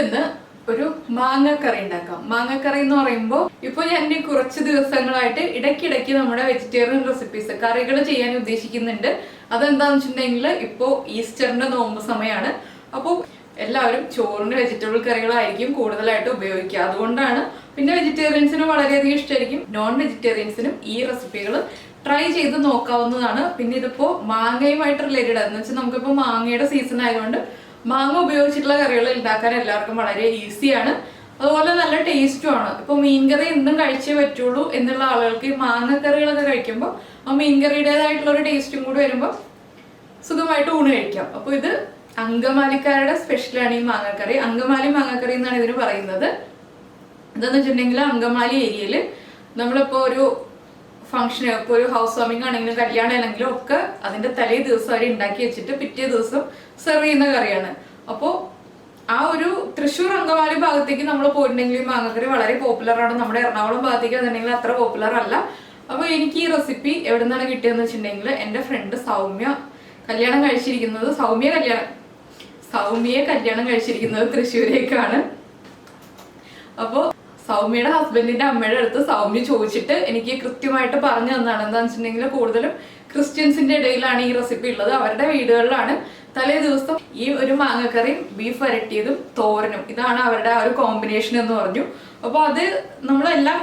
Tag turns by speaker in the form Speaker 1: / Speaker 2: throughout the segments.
Speaker 1: നമുക്കിന്ന് ഒരു മാങ്ങക്കറി ഉണ്ടാക്കാം. മാങ്ങക്കറി എന്ന് പറയുമ്പോൾ ഇപ്പൊ ഞാൻ കുറച്ച് ദിവസങ്ങളായിട്ട് ഇടയ്ക്കിടയ്ക്ക് നമ്മുടെ വെജിറ്റേറിയൻ റെസിപ്പീസ് കറികൾ ചെയ്യാൻ ഉദ്ദേശിക്കുന്നുണ്ട്. അതെന്താന്ന് വെച്ചിട്ടുണ്ടെങ്കിൽ ഇപ്പോ ഈസ്റ്ററിന്റെ നോമ്പ് സമയമാണ്. അപ്പോൾ എല്ലാവരും ചോറിന് വെജിറ്റബിൾ കറികളായിരിക്കും കൂടുതലായിട്ട് ഉപയോഗിക്കുക. അതുകൊണ്ടാണ് പിന്നെ വെജിറ്റേറിയൻസിനും വളരെയധികം ഇഷ്ടമായിരിക്കും. നോൺ വെജിറ്റേറിയൻസിനും ഈ റെസിപ്പികൾ ട്രൈ ചെയ്ത് നോക്കാവുന്നതാണ്. പിന്നെ ഇതിപ്പോ മാങ്ങയുമായിട്ട് റിലേറ്റഡ് എന്ന് വെച്ചാൽ നമുക്കിപ്പോ മാങ്ങയുടെ സീസൺ ആയതുകൊണ്ട് മാങ്ങ ഉപയോഗിച്ചിട്ടുള്ള കറികൾ ഉണ്ടാക്കാൻ എല്ലാവർക്കും വളരെ ഈസിയാണ്. അതുപോലെ നല്ല ടേസ്റ്റും ആണ്. ഇപ്പൊ മീൻകറി എന്തും കഴിച്ചേ പറ്റുള്ളൂ എന്നുള്ള ആളുകൾക്ക് ഈ മാങ്ങ കറികളൊക്കെ കഴിക്കുമ്പോൾ ആ മീൻകറിയുടേതായിട്ടുള്ള ഒരു ടേസ്റ്റും കൂടി വരുമ്പോൾ സുഖമായിട്ട് ഊണ് കഴിക്കാം. അപ്പോൾ ഇത് അങ്കമാലിക്കാരുടെ സ്പെഷ്യലാണ് ഈ മാങ്ങക്കറി. അങ്കമാലി മാങ്ങക്കറി എന്നാണ് ഇതിന് പറയുന്നത്. എന്താന്ന് വെച്ചിട്ടുണ്ടെങ്കിൽ അങ്കമാലി ഏരിയയിൽ നമ്മളിപ്പോ ഒരു ഫംഗ്ഷൻ ഇപ്പോൾ ഒരു ഹൗസ് വാമിംഗ് ആണെങ്കിലും കല്യാണം ആണെങ്കിലും ഒക്കെ അതിന്റെ തലേ ദിവസം അവർ ഉണ്ടാക്കി വെച്ചിട്ട് പിറ്റേ ദിവസം സെർവ് ചെയ്യുന്ന കറിയാണ്. അപ്പോൾ ആ ഒരു തൃശ്ശൂർ അങ്കമാലി ഭാഗത്തേക്ക് നമ്മൾ പോയിട്ടുണ്ടെങ്കിൽ മാങ്ങക്കറി വളരെ പോപ്പുലർ ആണ്. നമ്മുടെ എറണാകുളം ഭാഗത്തേക്ക് വന്നിട്ടുണ്ടെങ്കിൽ അത്ര പോപ്പുലർ അല്ല. അപ്പോൾ എനിക്ക് ഈ റെസിപ്പി എവിടെ നിന്നാണ് കിട്ടിയതെന്ന് വെച്ചിട്ടുണ്ടെങ്കിൽ എന്റെ ഫ്രണ്ട് സൗമ്യ കല്യാണം കഴിച്ചിരിക്കുന്നത് സൗമ്യ കല്യാണം സൗമ്യയെ കല്യാണം കഴിച്ചിരിക്കുന്നത് തൃശ്ശൂരേക്കാണ് അപ്പോൾ സൗമ്യയുടെ ഹസ്ബൻഡിന്റെ അമ്മയുടെ അടുത്ത് സൗമ്യ ചോദിച്ചിട്ട് എനിക്ക് കൃത്യമായിട്ട് പറഞ്ഞു തന്നാണ്. എന്താണെന്ന് വെച്ചിട്ടുണ്ടെങ്കിൽ കൂടുതലും ക്രിസ്ത്യൻസിന്റെ ഇടയിലാണ് ഈ റെസിപ്പി ഉള്ളത്. അവരുടെ വീടുകളിലാണ് തലേ ദിവസം ഈ ഒരു മാങ്ങക്കറിയും ബീഫ് വരട്ടിയതും തോരനും. ഇതാണ് അവരുടെ ആ ഒരു കോമ്പിനേഷൻ എന്ന് പറഞ്ഞു. അപ്പോൾ അത് നമ്മളെല്ലാം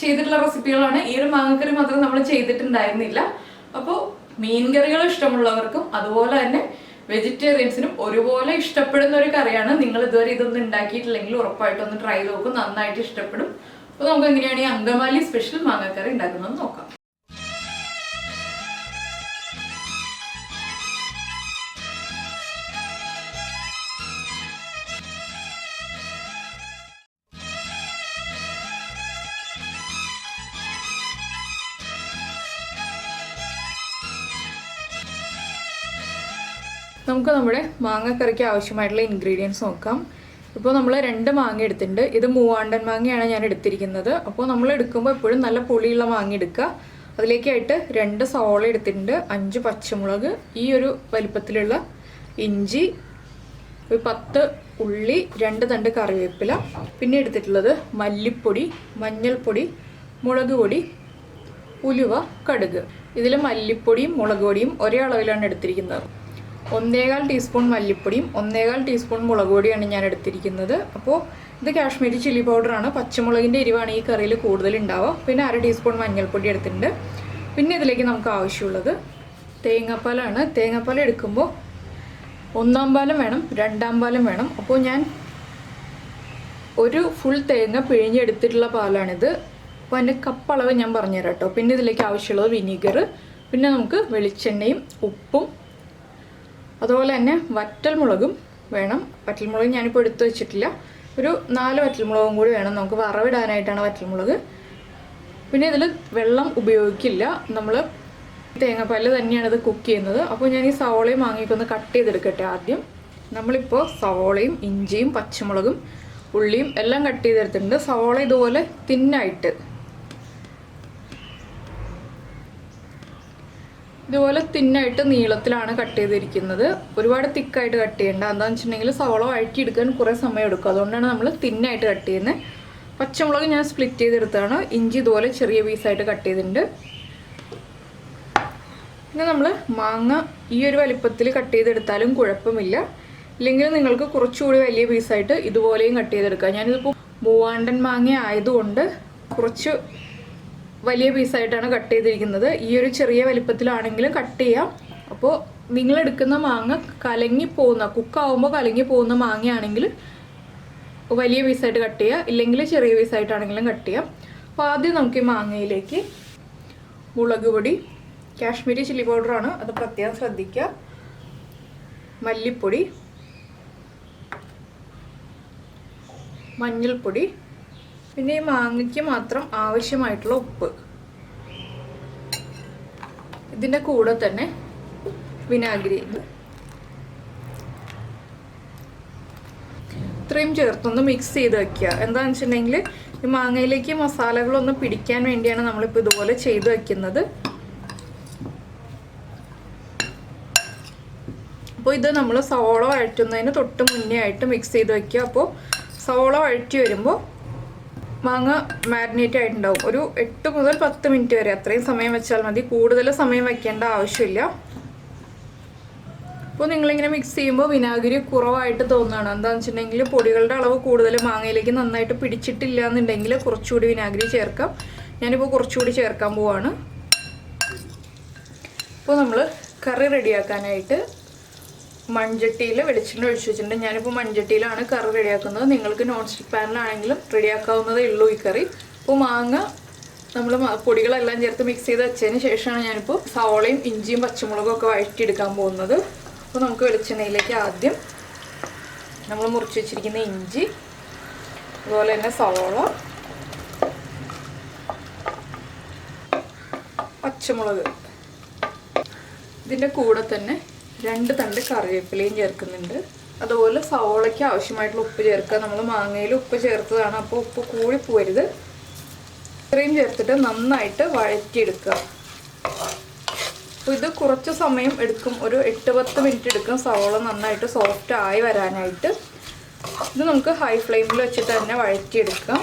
Speaker 1: ചെയ്തിട്ടുള്ള റെസിപ്പികളാണ് ഈ ഒരു മാങ്ങക്കറി മാത്രം നമ്മൾ ചെയ്തിട്ടുണ്ടായിരുന്നില്ല. അപ്പോൾ മീൻകറികൾ ഇഷ്ടമുള്ളവർക്കും അതുപോലെ തന്നെ വെജിറ്റേറിയൻസിനും ഒരുപോലെ ഇഷ്ടപ്പെടുന്ന ഒരു കറിയാണ്. നിങ്ങൾ ഇതുവരെ ഇതൊന്നും ഉണ്ടാക്കിയിട്ടില്ലെങ്കിൽ ഉറപ്പായിട്ടും ഒന്ന് ട്രൈ നോക്കും. നന്നായിട്ട് ഇഷ്ടപ്പെടും. അപ്പോൾ നമുക്ക് എങ്ങനെയാണ് ഈ അങ്കമാലി സ്പെഷ്യൽ മാങ്ങക്കറി ഉണ്ടാക്കുന്നത് നോക്കാം. നമുക്ക് നമ്മുടെ മാങ്ങക്കറിക്ക് ആവശ്യമായിട്ടുള്ള ഇൻഗ്രീഡിയൻസ് നോക്കാം. ഇപ്പോൾ നമ്മൾ രണ്ട് മാങ്ങ എടുത്തിട്ടുണ്ട്. ഇത് മൂവാണ്ടൻ മാങ്ങയാണ് ഞാൻ എടുത്തിരിക്കുന്നത്. അപ്പോൾ നമ്മൾ എടുക്കുമ്പോൾ എപ്പോഴും നല്ല പുളിയുള്ള മാങ്ങ എടുക്കുക. അതിലേക്കായിട്ട് രണ്ട് സോള എടുത്തിട്ടുണ്ട്. അഞ്ച് പച്ചമുളക് ഈ ഒരു വലിപ്പത്തിലുള്ള ഇഞ്ചി ഒരു പത്ത് ഉള്ളി രണ്ട് തണ്ട് കറിവേപ്പില പിന്നെ എടുത്തിട്ടുള്ളത് മല്ലിപ്പൊടി മഞ്ഞൾപ്പൊടി മുളക് പൊടി ഉലുവ കടുക്. ഇതിൽ മല്ലിപ്പൊടിയും മുളക് പൊടിയും ഒരേ അളവിലാണ് എടുത്തിരിക്കുന്നത്. ഒന്നേകാൽ ടീസ്പൂൺ മല്ലിപ്പൊടിയും ഒന്നേകാൽ ടീസ്പൂൺ മുളക് പൊടിയാണ് ഞാൻ എടുത്തിരിക്കുന്നത്. അപ്പോൾ ഇത് കാശ്മീരി ചില്ലി പൗഡറാണ്. പച്ചമുളകിന്റെ എരിവാണ് ഈ കറിയിൽ കൂടുതൽ ഉണ്ടാവുക. പിന്നെ അര ടീസ്പൂൺ മഞ്ഞൾപ്പൊടി എടുത്തിട്ടുണ്ട്. പിന്നെ ഇതിലേക്ക് നമുക്ക് ആവശ്യമുള്ളത് തേങ്ങാപ്പാലാണ്. തേങ്ങാപ്പാൽ എടുക്കുമ്പോൾ ഒന്നാം പാലം വേണം രണ്ടാം പാലം വേണം. അപ്പോൾ ഞാൻ ഒരു ഫുൾ തേങ്ങ പിഴിഞ്ഞെടുത്തിട്ടുള്ള പാലാണിത്. അപ്പോൾ അതിന്റെ കപ്പളവ് ഞാൻ പറഞ്ഞുതരാം കേട്ടോ. പിന്നെ ഇതിലേക്ക് ആവശ്യമുള്ളത് വിനീഗർ പിന്നെ നമുക്ക് വെളിച്ചെണ്ണയും ഉപ്പും അതുപോലെ തന്നെ വറ്റൽമുളകും വേണം. വറ്റൽമുളക് ഞാനിപ്പോൾ എടുത്തു വെച്ചിട്ടില്ല. ഒരു നാല് വറ്റൽമുളകും കൂടി വേണം നമുക്ക് വറവിടാനായിട്ടാണ് വറ്റൽമുളക്. പിന്നെ ഇതിൽ വെള്ളം ഉപയോഗിക്കില്ല. നമ്മൾ തേങ്ങാപ്പാലിൽ തന്നെയാണ് ഇത് കുക്ക് ചെയ്യുന്നത്. അപ്പോൾ ഞാൻ ഈ സവോളയും വാങ്ങിക്കൊന്ന് കട്ട് ചെയ്തെടുക്കട്ടെ ആദ്യം. നമ്മളിപ്പോൾ സവോളയും ഇഞ്ചിയും പച്ചമുളകും ഉള്ളിയും എല്ലാം കട്ട് ചെയ്തെടുത്തിട്ടുണ്ട്. സവോള ഇതുപോലെ തിന്നായിട്ട് ഇതുപോലെ തിന്നായിട്ട് നീളത്തിലാണ് കട്ട് ചെയ്തിരിക്കുന്നത്. ഒരുപാട് തിക്കായിട്ട് കട്ട് ചെയ്യേണ്ട. എന്താണെന്ന് വെച്ചിട്ടുണ്ടെങ്കിൽ സവോള വഴറ്റിയെടുക്കാൻ കുറേ സമയം എടുക്കും. അതുകൊണ്ടാണ് നമ്മൾ തിന്നായിട്ട് കട്ട് ചെയ്യുന്നത് പച്ചമുളക് ഞാൻ സ്പ്ലിറ്റ് ചെയ്തെടുത്താണ് ഇഞ്ചി ഇതുപോലെ ചെറിയ പീസായിട്ട് കട്ട് ചെയ്തിട്ടുണ്ട്. പിന്നെ നമ്മൾ മാങ്ങ ഈ ഒരു വലിപ്പത്തിൽ കട്ട് ചെയ്തെടുത്താലും കുഴപ്പമില്ല. ഇല്ലെങ്കിൽ നിങ്ങൾക്ക് കുറച്ചുകൂടി വലിയ പീസായിട്ട് ഇതുപോലെയും കട്ട് ചെയ്തെടുക്കാം. ഞാനിതിപ്പോൾ മൂവാണ്ടൻ മാങ്ങ ആയതുകൊണ്ട് കുറച്ച് വലിയ പീസായിട്ടാണ് കട്ട് ചെയ്തിരിക്കുന്നത്. ഈ ഒരു ചെറിയ വലിപ്പത്തിലാണെങ്കിലും കട്ട് ചെയ്യാം. അപ്പോൾ നിങ്ങൾ എടുക്കുന്ന മാങ്ങ കലങ്ങി പോകുന്ന കുക്കാവുമ്പോൾ കലങ്ങി പോകുന്ന മാങ്ങയാണെങ്കിൽ വലിയ പീസായിട്ട് കട്ട് ചെയ്യുക ഇല്ലെങ്കിൽ ചെറിയ പീസായിട്ടാണെങ്കിലും കട്ട് ചെയ്യാം. അപ്പോൾ ആദ്യം നമുക്ക് ഈ മാങ്ങയിലേക്ക് മുളക് പൊടി കാശ്മീരി ചില്ലി പൗഡറാണ് അത് പ്രത്യേകം ശ്രദ്ധിക്കുക. മല്ലിപ്പൊടി മഞ്ഞൾപ്പൊടി പിന്നെ ഈ മാങ്ങയ്ക്ക് മാത്രം ആവശ്യമായിട്ടുള്ള ഉപ്പ്. ഇതിന്റെ കൂടെ തന്നെ വിനാഗിരി. ഇത്രയും ചേർത്തൊന്ന് മിക്സ് ചെയ്ത് വെക്കുക. എന്താണെന്ന് വെച്ചിട്ടുണ്ടെങ്കിൽ ഈ മാങ്ങയിലേക്ക് മസാലകളൊന്ന് പിടിക്കാൻ വേണ്ടിയാണ് നമ്മളിപ്പോൾ ഇതുപോലെ ചെയ്ത് വെക്കുന്നത്. അപ്പോൾ ഇത് നമ്മൾ സവോള വഴറ്റുന്നതിന് തൊട്ട് മുന്നേ ആയിട്ട് മിക്സ് ചെയ്ത് വെക്കുക. അപ്പോൾ സവോള വഴറ്റി വരുമ്പോൾ മാങ്ങ മാരിനേറ്റ് ആയിട്ടുണ്ടാവും. ഒരു എട്ട് മുതൽ പത്ത് മിനിറ്റ് വരെ. അത്രയും സമയം വെച്ചാൽ മതി. കൂടുതൽ സമയം വെക്കേണ്ട ആവശ്യമില്ല. അപ്പോൾ നിങ്ങളിങ്ങനെ മിക്സ് ചെയ്യുമ്പോൾ വിനാഗിരി കുറവായിട്ട് തോന്നുകയാണ്. എന്താണെന്ന് വെച്ചിട്ടുണ്ടെങ്കിൽ പൊടികളുടെ അളവ് കൂടുതൽ മാങ്ങയിലേക്ക് നന്നായിട്ട് പിടിച്ചിട്ടില്ല എന്നുണ്ടെങ്കിൽ കുറച്ചുകൂടി വിനാഗിരി ചേർക്കാം. ഞാനിപ്പോൾ കുറച്ചുകൂടി ചേർക്കാൻ പോവാണ്. ഇപ്പോൾ നമ്മൾ കറി റെഡിയാക്കാനായിട്ട് മൺചട്ടിയിൽ വെളിച്ചെണ്ണ ഒഴിച്ച് വെച്ചിട്ടുണ്ട്. ഞാനിപ്പോൾ മൺചട്ടിയിലാണ് കറി റെഡിയാക്കുന്നത്. നിങ്ങൾക്ക് നോൺ സ്റ്റിക്ക് പാനിലാണെങ്കിലും റെഡിയാക്കാവുന്നതേ ഉള്ളൂ ഈ കറി. അപ്പോൾ മാങ്ങ നമ്മൾ പൊടികളെല്ലാം ചേർത്ത് മിക്സ് ചെയ്ത് വെച്ചതിന് ശേഷമാണ് ഞാനിപ്പോൾ സവോളയും ഇഞ്ചിയും പച്ചമുളകും ഒക്കെ വഴറ്റിയെടുക്കാൻ പോകുന്നത്. അപ്പോൾ നമുക്ക് വെളിച്ചെണ്ണയിലേക്ക് ആദ്യം നമ്മൾ മുറിച്ച് വെച്ചിരിക്കുന്ന ഇഞ്ചി അതുപോലെ തന്നെ സവോള പച്ചമുളക്. ഇതിന്റെ കൂടെ തന്നെ രണ്ട് തണ്ട് കറിവേപ്പിലയും ചേർക്കുന്നുണ്ട്. അതുപോലെ സവോളയ്ക്ക് ആവശ്യമായിട്ടുള്ള ഉപ്പ് ചേർക്കുക. നമ്മൾ മാങ്ങയിൽ ഉപ്പ് ചേർത്തതാണ് അപ്പോൾ ഉപ്പ് കൂടി പോരുത്. ഇത്രയും ചേർത്തിട്ട് നന്നായിട്ട് വഴറ്റിയെടുക്കുക. അപ്പോൾ ഇത് കുറച്ച് സമയം എടുക്കും. ഒരു എട്ട് പത്ത് മിനിറ്റ് എടുക്കും സവോള നന്നായിട്ട് സോഫ്റ്റ് ആയി വരാനായിട്ട്. ഇത് നമുക്ക് ഹൈ ഫ്ലെയിമിൽ വെച്ചിട്ട് തന്നെ വഴറ്റിയെടുക്കാം.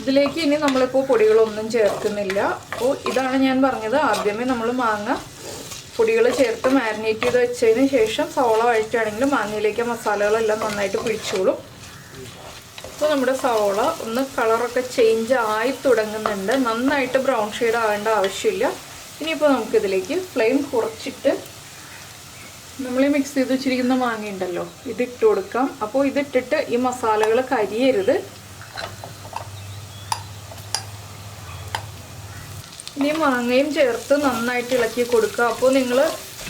Speaker 1: ഇതിലേക്ക് ഇനി നമ്മളിപ്പോൾ പൊടികളൊന്നും ചേർക്കുന്നില്ല. അപ്പോൾ ഇതാണ് ഞാൻ പറഞ്ഞത്. ആദ്യമേ നമ്മൾ മാങ്ങ പൊടികൾ ചേർത്ത് മാരിനേറ്റ് ചെയ്ത് വെച്ചതിന് ശേഷം സവോള വഴറ്റുകയാണെങ്കിൽ മാങ്ങയിലേക്ക് മസാലകളെല്ലാം നന്നായിട്ട് പിടിച്ചോളും. അപ്പോൾ നമ്മുടെ സവോള ഒന്ന് കളറൊക്കെ ചേഞ്ച് ആയി തുടങ്ങുന്നുണ്ട്. നന്നായിട്ട് ബ്രൗൺ ഷെയ്ഡ് ആവേണ്ട ആവശ്യമില്ല. ഇനിയിപ്പോൾ നമുക്കിതിലേക്ക് ഫ്ലെയിം കുറച്ചിട്ട് നമ്മൾ ഈ മിക്സ് ചെയ്ത് വെച്ചിരിക്കുന്ന മാങ്ങ ഇതിട്ട് ഇത് കൊടുക്കാം. അപ്പോൾ ഇതിട്ടിട്ട് ഈ മസാലകൾ കരിയരുത്. ഇനി മാങ്ങയും ചേർത്ത് നന്നായിട്ട് ഇളക്കി കൊടുക്കുക. അപ്പോൾ നിങ്ങൾ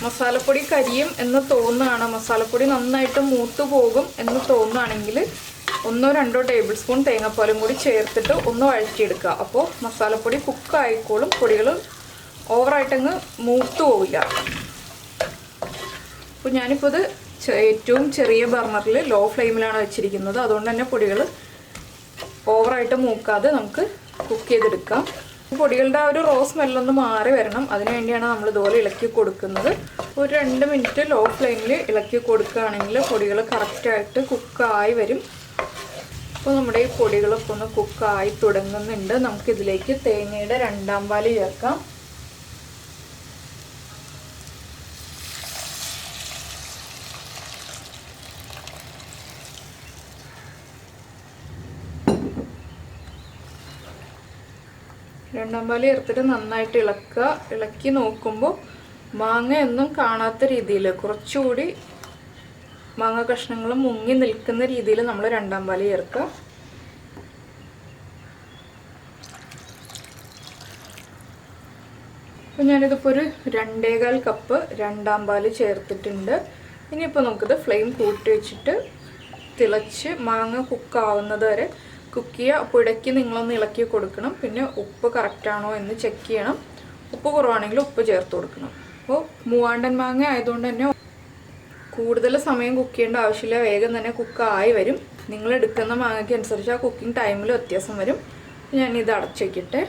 Speaker 1: മസാലപ്പൊടി കരിയും എന്ന് തോന്നുകയാണ്. മസാലപ്പൊടി നന്നായിട്ട് മൂത്ത് പോകും എന്ന് തോന്നുകയാണെങ്കിൽ ഒന്നോ രണ്ടോ ടേബിൾ സ്പൂൺ തേങ്ങാപ്പാലും കൂടി ചേർത്തിട്ട് ഒന്ന് വഴറ്റിയെടുക്കുക. അപ്പോൾ മസാലപ്പൊടി കുക്ക് ആയിക്കോളും പൊടികൾ ഓവറായിട്ടങ്ങ് മൂത്ത് പോവില്ല. അപ്പോൾ ഞാനിപ്പോൾ ഇത് ഏറ്റവും ചെറിയ ബർണറിൽ ലോ ഫ്ലെയിമിലാണ് വെച്ചിരിക്കുന്നത്. അതുകൊണ്ട് തന്നെ പൊടികൾ ഓവറായിട്ട് മൂക്കാതെ നമുക്ക് കുക്ക് ചെയ്തെടുക്കാം. പൊടികളുടെ ആ ഒരു റോ സ്മെല്ലൊന്ന് മാറി വരണം. അതിനു വേണ്ടിയാണ് നമ്മൾ ഇതുപോലെ ഇളക്കി കൊടുക്കുന്നത്. ഒരു രണ്ട് മിനിറ്റ് ലോ ഫ്ലെയിമിൽ ഇളക്കി കൊടുക്കുകയാണെങ്കിൽ പൊടികൾ കറക്റ്റായിട്ട് കുക്കായി വരും. അപ്പോൾ നമ്മുടെ ഈ പൊടികളൊക്കെ ഒന്ന് കുക്കായി തുടങ്ങുന്നുണ്ട്. നമുക്കിതിലേക്ക് തേങ്ങയുടെ രണ്ടാം പാൽ ചേർക്കാം. രണ്ടാം ചേർത്തിട്ട് നന്നായിട്ട് ഇളക്കുക. ഇളക്കി നോക്കുമ്പോൾ മാങ്ങ ഒന്നും കാണാത്ത രീതിയിൽ കുറച്ചുകൂടി മാങ്ങ കഷ്ണങ്ങൾ മുങ്ങി നിൽക്കുന്ന രീതിയിൽ നമ്മൾ രണ്ടാം പാൽ ചേർക്കുക അപ്പോൾ ഞാനിതിപ്പോൾ ഒരു രണ്ടേകാൽ കപ്പ് രണ്ടാം പാൽ ചേർത്തിട്ടുണ്ട്. ഇനിയിപ്പോൾ നമുക്കിത് ഫ്ലെയിം കൂട്ടി വെച്ചിട്ട് തിളച്ച് മാങ്ങ കുക്കാവുന്നത് വരെ കുക്ക് ചെയ്യുക. അപ്പോൾ ഇടയ്ക്ക് നിങ്ങളൊന്ന് ഇളക്കി കൊടുക്കണം. പിന്നെ ഉപ്പ് കറക്റ്റാണോ എന്ന് ചെക്ക് ചെയ്യണം. ഉപ്പ് കുറവാണെങ്കിൽ ഉപ്പ് ചേർത്ത് കൊടുക്കണം. അപ്പോൾ മൂവാണ്ടൻ മാങ്ങ ആയതുകൊണ്ട് തന്നെ കൂടുതൽ സമയം കുക്ക് ചെയ്യേണ്ട ആവശ്യമില്ല. വേഗം തന്നെ കുക്ക് ആയി വരും. നിങ്ങൾ എടുക്കുന്ന മാങ്ങയ്ക്ക് അനുസരിച്ച് ആ കുക്കിംഗ് ടൈമിൽ വ്യത്യാസം വരും. ഞാനിത് അടച്ചേക്കട്ടെ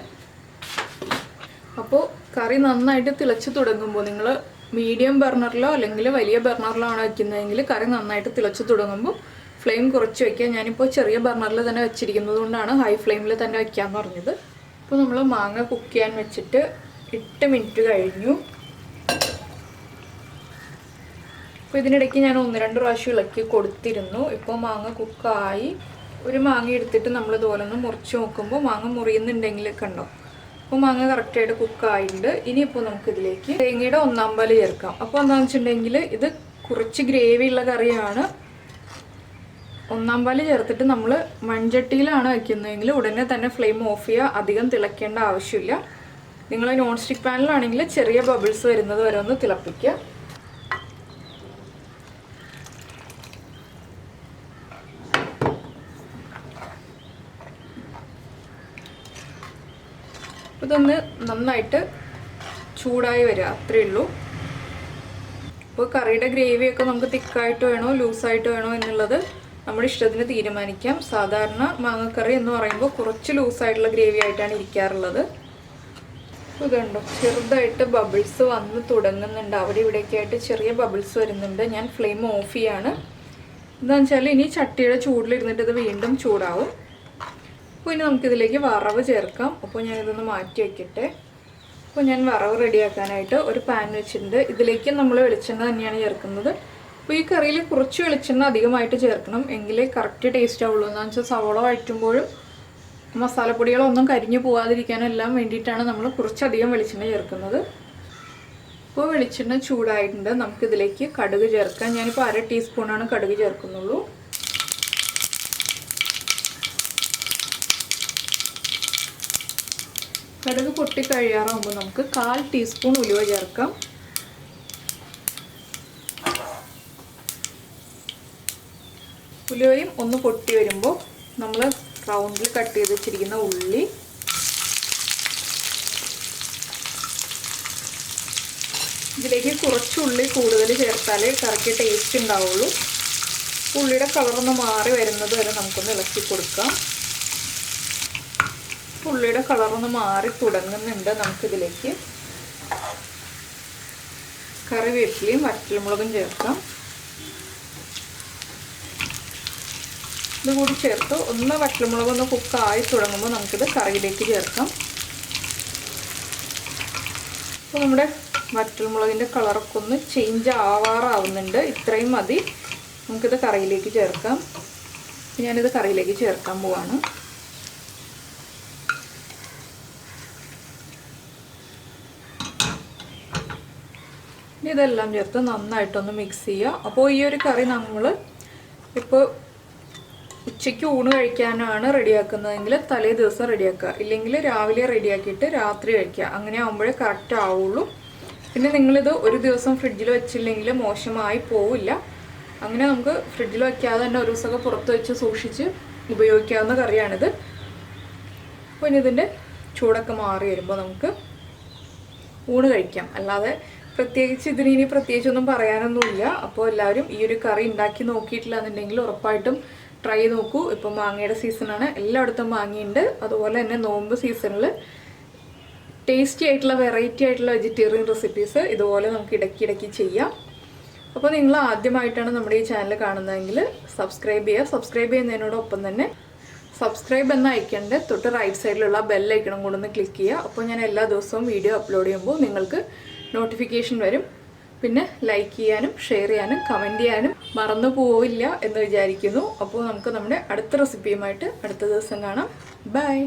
Speaker 1: അപ്പോൾ കറി നന്നായിട്ട് തിളച്ച് തുടങ്ങുമ്പോൾ നിങ്ങൾ മീഡിയം ബർണറിലോ അല്ലെങ്കിൽ വലിയ ബർണറിലോ ആണ് വയ്ക്കുന്നതെങ്കിൽ കറി നന്നായിട്ട് തിളച്ച് തുടങ്ങുമ്പോൾ ഫ്ലെയിം കുറച്ച് വയ്ക്കാം ഞാനിപ്പോൾ ചെറിയ ബർണറിൽ തന്നെ വെച്ചിരിക്കുന്നത് കൊണ്ടാണ് ഹൈ ഫ്ലെയിമിൽ തന്നെ വയ്ക്കാൻ പറഞ്ഞത്. അപ്പോൾ നമ്മൾ മാങ്ങ കുക്ക് ചെയ്യാൻ വെച്ചിട്ട് എട്ട് മിനിറ്റ് കഴിഞ്ഞു. അപ്പോൾ ഇതിനിടയ്ക്ക് ഞാൻ ഒന്ന് രണ്ട് പ്രാവശ്യം ഇളക്കി കൊടുത്തിരുന്നു. ഇപ്പോൾ മാങ്ങ കുക്കായി. ഒരു മാങ്ങ എടുത്തിട്ട് നമ്മൾ ഇതുപോലെ ഒന്ന് മുറിച്ച് നോക്കുമ്പോൾ മാങ്ങ മുറിയുന്നുണ്ടെങ്കിൽ കണ്ടോ? അപ്പോൾ മാങ്ങ കറക്റ്റായിട്ട് കുക്കായിട്ടുണ്ട്. ഇനിയിപ്പോൾ നമുക്കിതിലേക്ക് തേങ്ങയുടെ ഒന്നാം പാൽ ചേർക്കാം. അപ്പോൾ എന്താണെന്ന് വെച്ചിട്ടുണ്ടെങ്കിൽ ഇത് കുറച്ച് ഗ്രേവി ഉള്ള കറിയാണ്. ഒന്നാം പാൽ ചേർത്തിട്ട് നമ്മൾ മൺചട്ടിയിലാണ് വയ്ക്കുന്നതെങ്കിൽ ഉടനെ തന്നെ ഫ്ലെയിം ഓഫ് ചെയ്യുക അധികം തിളയ്ക്കേണ്ട ആവശ്യമില്ല. നിങ്ങൾ നോൺ സ്റ്റിക്ക് പാനിലാണെങ്കിൽ ചെറിയ ബബിൾസ് വരുന്നത് വരെ ഒന്ന് തിളപ്പിക്കുക. ഇതൊന്ന് നന്നായിട്ട് ചൂടായി വരിക അത്രയേ ഉള്ളൂ. അപ്പോൾ കറിയുടെ ഗ്രേവിയൊക്കെ നമുക്ക് തിക്കായിട്ട് വേണോ ലൂസായിട്ട് വേണോ എന്നുള്ളത് നമ്മുടെ ഇഷ്ടത്തിന് തീരുമാനിക്കാം. സാധാരണ മാങ്ങക്കറി എന്ന് പറയുമ്പോൾ കുറച്ച് ലൂസായിട്ടുള്ള ഗ്രേവി ആയിട്ടാണ് ഇരിക്കാറുള്ളത്. ഇതുണ്ടോ ചെറുതായിട്ട് ബബിൾസ് വന്ന് തുടങ്ങുന്നുണ്ട്. അവിടെ ഇവിടെയൊക്കെ ആയിട്ട് ചെറിയ ബബിൾസ് വരുന്നുണ്ട്. ഞാൻ ഫ്ലെയിം ഓഫ് ചെയ്യാണ്. എന്താണെന്ന് വെച്ചാൽ ഇനി ചട്ടിയുടെ ചൂടിലിരുന്നിട്ട് ഇത് വീണ്ടും ചൂടാവും. അപ്പോൾ ഇനി നമുക്കിതിലേക്ക് വറവ് ചേർക്കാം. അപ്പോൾ ഞാനിതൊന്ന് മാറ്റി വയ്ക്കട്ടെ അപ്പോൾ ഞാൻ വറവ് റെഡിയാക്കാനായിട്ട് ഒരു പാൻ വെച്ചിട്ടുണ്ട്. ഇതിലേക്ക് നമ്മൾ വെളിച്ചെണ്ണ തന്നെയാണ് ചേർക്കുന്നത്. അപ്പോൾ ഈ കറിയിൽ കുറച്ച് വെളിച്ചെണ്ണ അധികമായിട്ട് ചേർക്കണം. എങ്കിലേ കറക്റ്റ് ടേസ്റ്റ് ആവുള്ളൂ. എന്ന് വെച്ചാൽ സവോള വഴറ്റുമ്പോഴും മസാലപ്പൊടികളൊന്നും കരിഞ്ഞു പോകാതിരിക്കാനെല്ലാം വേണ്ടിയിട്ടാണ് നമ്മൾ കുറച്ചധികം വെളിച്ചെണ്ണ ചേർക്കുന്നത്. ഇപ്പോൾ വെളിച്ചെണ്ണ ചൂടായിട്ടുണ്ട്. നമുക്കിതിലേക്ക് കടുക് ചേർക്കാം. ഞാനിപ്പോൾ അര ടീസ്പൂണാണ് കടുക് ചേർക്കുന്നുള്ളൂ. കടുക് പൊട്ടിക്കഴിയാറാകുമ്പോൾ നമുക്ക് കാൽ ടീസ്പൂൺ ഉലുവ ചേർക്കാം. ഉലുവയും ഒന്ന് പൊട്ടി വരുമ്പോൾ നമ്മൾ റൗണ്ടിൽ കട്ട് ചെയ്ത് വെച്ചിരിക്കുന്ന ഉള്ളി. ഇതിലേക്ക് കുറച്ച് ഉള്ളി കൂടുതൽ ചേർത്താലേ കറക്റ്റ് ടേസ്റ്റ് ഉണ്ടാവുള്ളൂ ഉള്ളിയുടെ കളറൊന്ന് മാറി വരുന്നത് വരെ നമുക്കൊന്ന് ഇളക്കി കൊടുക്കാം. ഉള്ളിയുടെ കളറൊന്ന് മാറി തുടങ്ങുന്നുണ്ട് നമുക്കിതിലേക്ക്. കറിവേപ്പിലയും വറ്റൽമുളകും ചേർക്കാം. ഇത് കൂടി ചേർത്ത്. ഒന്ന് വറ്റൽമുളക് ഒന്ന് കുക്കായി തുടങ്ങുമ്പോൾ നമുക്കിത് കറിയിലേക്ക് ചേർക്കാം. അപ്പോൾ നമ്മുടെ വറ്റൽമുളകിന്റെ കളറൊക്കെ ഒന്ന് ചേഞ്ച് ആവാറാവുന്നുണ്ട്. ഇത്രയും മതി. നമുക്കിത് കറിയിലേക്ക് ചേർക്കാം. ഞാനിത് കറിയിലേക്ക് ചേർക്കാൻ പോവാണ്. ഇതെല്ലാം ചേർത്ത് നന്നായിട്ടൊന്ന് മിക്സ് ചെയ്യുക. അപ്പോൾ ഈ ഒരു കറി നമ്മൾ ഇപ്പോൾ ഉച്ചയ്ക്ക് ഊണ് കഴിക്കാനാണ് റെഡിയാക്കുന്നതെങ്കിൽ തലേ ദിവസം റെഡിയാക്കുക. ഇല്ലെങ്കിൽ രാവിലെ റെഡിയാക്കിയിട്ട് രാത്രി കഴിക്കുക. അങ്ങനെ ആകുമ്പോഴേ കറക്റ്റ് ആവുള്ളൂ. പിന്നെ നിങ്ങളിത് ഒരു ദിവസം ഫ്രിഡ്ജിൽ വെച്ചില്ലെങ്കിൽ മോശമായി പോവില്ല. അങ്ങനെ നമുക്ക് ഫ്രിഡ്ജിൽ വയ്ക്കാതെ തന്നെ ഒരു ദിവസമൊക്കെ പുറത്ത് വെച്ച് സൂക്ഷിച്ച് ഉപയോഗിക്കാവുന്ന കറിയാണിത്. അപ്പോൾ ഇനി ഇതിന്റെ ചൂടൊക്കെ മാറി വരുമ്പോൾ നമുക്ക് ഊണ് കഴിക്കാം. അല്ലാതെ പ്രത്യേകിച്ച് ഇതിന് ഇനി പ്രത്യേകിച്ചൊന്നും പറയാനൊന്നുമില്ല. അപ്പോൾ എല്ലാവരും ഈ ഒരു കറി ഉണ്ടാക്കി നോക്കിയിട്ടില്ല എന്നുണ്ടെങ്കിൽ ഉറപ്പായിട്ടും ട്രൈ നോക്കൂ. ഇപ്പം മാങ്ങയുടെ സീസണാണ് എല്ലായിടത്തും മാങ്ങയുണ്ട്. അതുപോലെ തന്നെ നോമ്പ് സീസണിൽ ടേസ്റ്റി ആയിട്ടുള്ള വെറൈറ്റി ആയിട്ടുള്ള വെജിറ്റേറിയൻ റെസിപ്പീസ് ഇതുപോലെ നമുക്ക് ഇടയ്ക്കിടയ്ക്ക് ചെയ്യാം. അപ്പോൾ നിങ്ങൾ ആദ്യമായിട്ടാണ് നമ്മുടെ ഈ ചാനൽ കാണുന്നതെങ്കിൽ സബ്സ്ക്രൈബ് ചെയ്യുക. സബ്സ്ക്രൈബ് ചെയ്യുന്നതിനോടൊപ്പം തന്നെ സബ്സ്ക്രൈബ് എന്ന ഐക്കണിന്റെ തൊട്ട് റൈറ്റ് സൈഡിലുള്ള ബെൽ ഐക്കണം ഒന്ന് ക്ലിക്ക് ചെയ്യുക. അപ്പോൾ ഞാൻ എല്ലാ ദിവസവും വീഡിയോ അപ്ലോഡ് ചെയ്യുമ്പോൾ നിങ്ങൾക്ക് നോട്ടിഫിക്കേഷൻ വരും. പിന്നെ ലൈക്ക് ചെയ്യാനും ഷെയർ ചെയ്യാനും കമന്റ് ചെയ്യാനും മറന്നു പോവില്ല എന്ന് വിചാരിക്കുന്നു. അപ്പോൾ നമുക്ക് നമ്മുടെ അടുത്ത റെസിപ്പിയുമായിട്ട് അടുത്ത ദിവസം കാണാം. ബൈ